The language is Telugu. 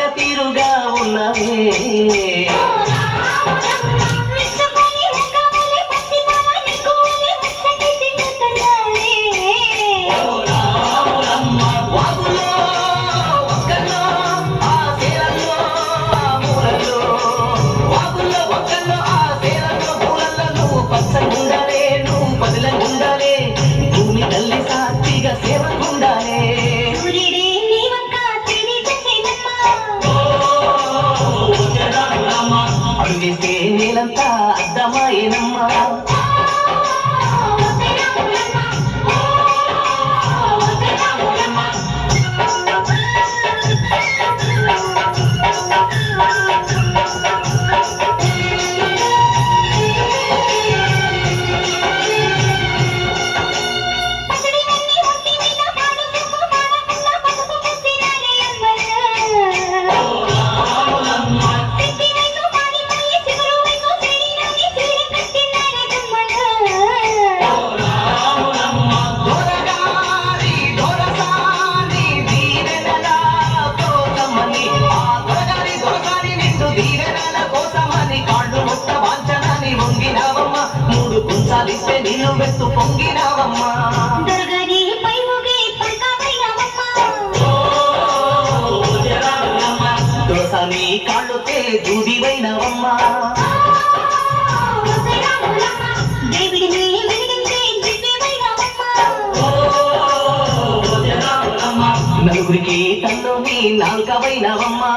తీరుగా ఉన్నవే. తింటే నేనంతా అర్థమైనమ్మా. గుండె నిలువెత్తు పొంగినావమ్మా. నీ కాళ్ళుతే దూదివైనవమ్మా. నలుగురికి తల్లు నీ నాలుకవైనవమ్మా